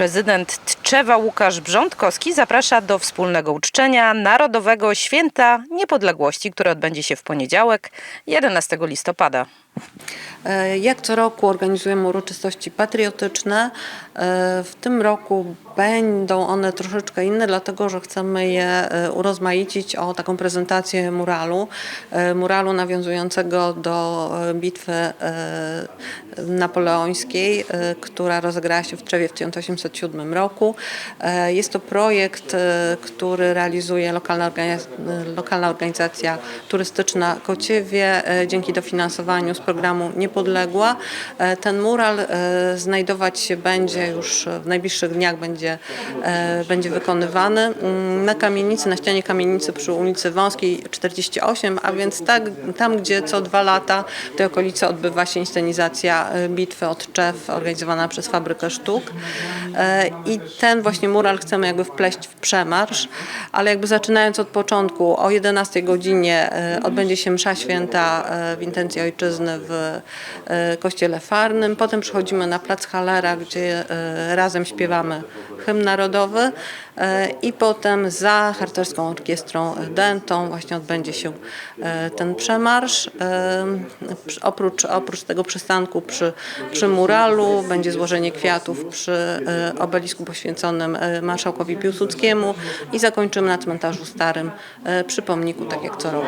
Prezydent Tczewa Łukasz Brzątkowski zaprasza do wspólnego uczczenia Narodowego Święta Niepodległości, które odbędzie się w poniedziałek, 11 listopada. E, Jak co roku organizujemy uroczystości patriotyczne. E, W tym roku będą one troszeczkę inne, dlatego że chcemy je e, urozmaicić o taką prezentację muralu. Muralu nawiązującego do bitwy napoleońskiej, która rozegrała się w Trzewie w 1807 roku. E, Jest to projekt, e, który realizuje lokalna, organiz- lokalna organizacja turystyczna Kociewie e, dzięki dofinansowaniu z programu Niepodległa. Ten mural znajdować się będzie już w najbliższych dniach będzie, będzie wykonywany mm, na kamienicy, na ścianie kamienicy przy ulicy Wąskiej 48, a więc tak, tam, gdzie co dwa lata w tej okolicy odbywa się inscenizacja bitwy od Czew organizowana przez Fabrykę Sztuk. I ten właśnie mural chcemy jakby wpleść w przemarsz, ale jakby zaczynając od początku, o 11 godzinie e, odbędzie się msza święta e, w intencji ojczyzny w e, kościele farnym. Potem przechodzimy na plac Halera, gdzie razem śpiewamy hymn narodowy e, i potem za harcerską orkiestrą dentą właśnie odbędzie się e, ten przemarsz. E, Oprócz, oprócz tego przystanku przy, przy muralu będzie złożenie kwiatów przy obelisku poświęconym marszałkowi Piłsudskiemu i zakończymy na cmentarzu starym przy pomniku, tak jak co roku.